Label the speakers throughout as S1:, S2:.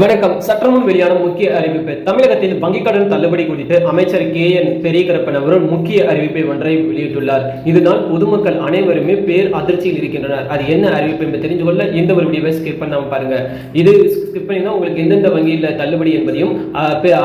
S1: வணக்கம். சற்றுமுன் வெளியான முக்கிய அறிவிப்பு. தமிழகத்தில் வங்கிக் கடன் தள்ளுபடி குறித்து அமைச்சர் கே. என். பெரியகரப்பன் அவர்கள் முக்கிய அறிவிப்பை ஒன்றை வெளியிட்டுள்ளார். இதனால் பொதுமக்கள் அனைவருமே பேர் அதிர்ச்சியில் இருக்கின்றனர். அது என்ன அறிவிப்பு என்று தெரிந்து கொள்ள இந்த ஒரு வீடியோவை ஸ்கிப் பண்ணாம பாருங்க. இது ஸ்கிப் பண்ணினா உங்களுக்கு எந்தெந்த வங்கியில் தள்ளுபடி என்பதையும்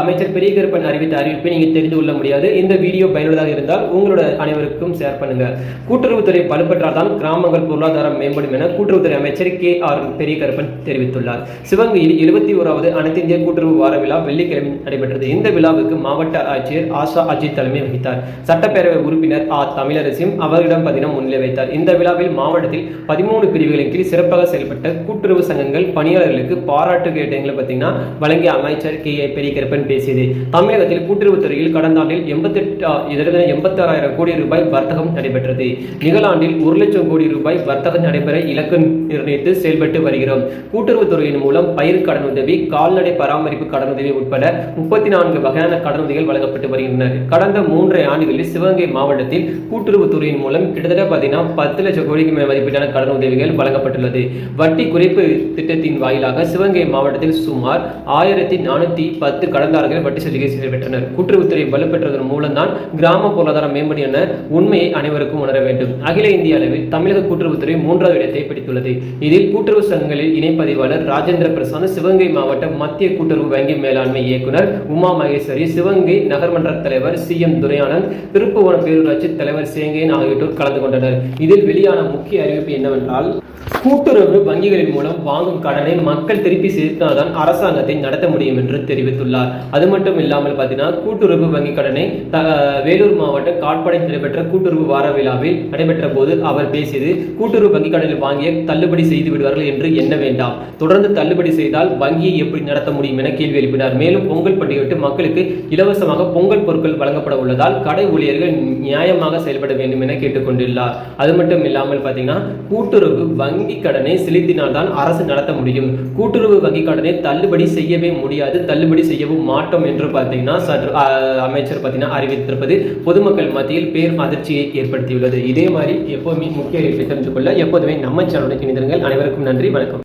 S1: அமைச்சர் பெரியகரப்பன் அறிவித்த அறிவிப்பை நீங்க தெரிந்து கொள்ள முடியாது. இந்த வீடியோ பயனுள்ளதாக இருந்தால் உங்களோட அனைவருக்கும் ஷேர் பண்ணுங்க. கூட்டுறவுத்துறை வலுப்பெற்றால் தான் கிராமங்கள் பொருளாதாரம் மேம்படும் என கூட்டுறவுத்துறை அமைச்சர் கே. ஆர். பெரியகரப்பன் தெரிவித்துள்ளார். சிவகங்கையில் எழுபத்தி ஓராவது அனைத்து இந்திய கூட்டுறவு வார விழா வெள்ளிக்கிழமை நடைபெற்றது. இந்த விழாவுக்கு மாவட்ட ஆட்சியர் ஆஷா அஜித் தலைமை வகித்தார். சட்டப்பேரவை உறுப்பினர் ஆ. தமிழரசியும் அவரிடம் பதினம் முன்னிலை வைத்தார். இந்த விழாவில் மாவட்டத்தில் பதிமூணு பிரிவுகளின் கீழ் சிறப்பாக செயல்பட்ட கூட்டுறவு சங்கங்கள் பணியாளர்களுக்கு பாராட்டு கேட்டங்களை பார்த்தீங்கன்னா வழங்கிய அமைச்சர் கே. ஏ. பெரியகரப்பன் பேசியது. தமிழகத்தில் கூட்டுறவு துறையில் கடந்த ஆண்டில் எண்பத்தெட்டு இதற்கு எண்பத்தாறாயிரம் கோடி ரூபாய் வர்த்தகம் நடைபெற்றது. நிகழாண்டில் ஒரு லட்சம் கோடி ரூபாய் வர்த்தகம் நடைபெற இலக்கு நிர்ணயித்து செயல்பட்டு வருகிறோம். கூட்டுறவு துறையின் மூலம் பயிர் கடன் உதவி உதவி கால்நடை பராமரிப்பு கடனுதவி உட்பட முப்பத்தி நான்கு வகையான கடனுதவிகள் வழங்கப்பட்டு வருகின்றன. கடந்த மூன்றரை ஆண்டுகளில் சிவகங்கை மாவட்டத்தில் கூட்டுறவுத்துறையின் மூலம் கிட்டத்தட்ட பார்த்தீங்கன்னா பத்து லட்சம் கோடிக்கு மேல் மதிப்பீட்டான கடனுதவிகள் வழங்கப்பட்டுள்ளது. வட்டி குறைப்பு திட்டத்தின் வாயிலாக சிவகங்கை மாவட்டத்தில் சுமார் ஆயிரத்தி நானூத்தி பத்து கடன்தாரர்கள் வட்டி சலுகை பெற்றனர் கூட்டுறவுத்துறை வலுப்பெற்றதன் மூலம்தான் கிராம பொருளாதாரம் மேம்படும் என உண்மையை அனைவருக்கும் உணர வேண்டும். அகில இந்திய அளவில் தமிழக கூட்டுறவுத்துறை மூன்றாவது இடத்தை பிடித்துள்ளது. இதில் கூட்டுறவு சங்கங்களில் இணைப்பதிவாளர் ராஜேந்திர பிரசாந்த் சிவகங்கை மாவட்ட மத்திய கூட்டுறவு வங்கி மேலாண்மை இயக்குனர் உமா மகேஸ்வரி சிவகங்கை நகர்மன்ற தலைவர் சி எம் துரையானந்த் திருப்புவனம் பேரூராட்சி தலைவர் சேங்கையன் ஆகியோர் கலந்து கொண்டனர். இதில் வெளியான முக்கிய அறிவிப்பு என்னவென்றால் கூட்டுறவு வங்கிகளின் மூலம் வாங்கும் கடனை மக்கள் திருப்பி செலுத்தினால்தான் அரசாங்கத்தை நடத்த முடியும் என்று தெரிவித்துள்ளார். அது மட்டும் இல்லாமல் பார்த்தீங்கன்னா கூட்டுறவு வங்கி கடனை வேலூர் மாவட்ட காட்பாடி நடைபெற்ற கூட்டுறவு வார விழாவில் நடைபெற்ற போது அவர் பேசியது கூட்டுறவு வங்கி கடனில் வாங்கிய தள்ளுபடி செய்து விடுவார்கள் என்று எண்ண வேண்டாம். தொடர்ந்து தள்ளுபடி செய்தால் வங்கி பண்டிகையை எப்படி நடத்த முடியும் என கேள்வி எழுப்பினார். மேலும் பொங்கல் பண்டிகையிட்டு மக்களுக்கு இலவசமாக பொங்கல் பொருட்கள் வழங்கப்பட உள்ளதால் கடை ஊழியர்கள் நியாயமாக செயல்பட வேண்டும் என கேட்டுக்கொண்டுள்ளார். அது மட்டும் இல்லாமல் பார்த்தீங்கன்னா கூட்டுறவு வங்கி கடனை செலுத்தினால்தான் அரசு நடத்த முடியும். கூட்டுறவு வங்கி கடனை தள்ளுபடி செய்யவே முடியாது. தள்ளுபடி செய்யவும் மாட்டோம் என்று பார்த்தீங்கன்னா அமைச்சர் பார்த்தீங்கன்னா அறிவித்திருப்பது பொதுமக்கள் மத்தியில் பேர் அதிர்ச்சியை ஏற்படுத்தியுள்ளது. இதே மாதிரி எப்போதுமே முக்கிய அறிவிப்பை தெரிந்து கொள்ள எப்போதுமே நம்ம சேனலுடன் இணைந்திருங்கள். அனைவருக்கும் நன்றி. வணக்கம்.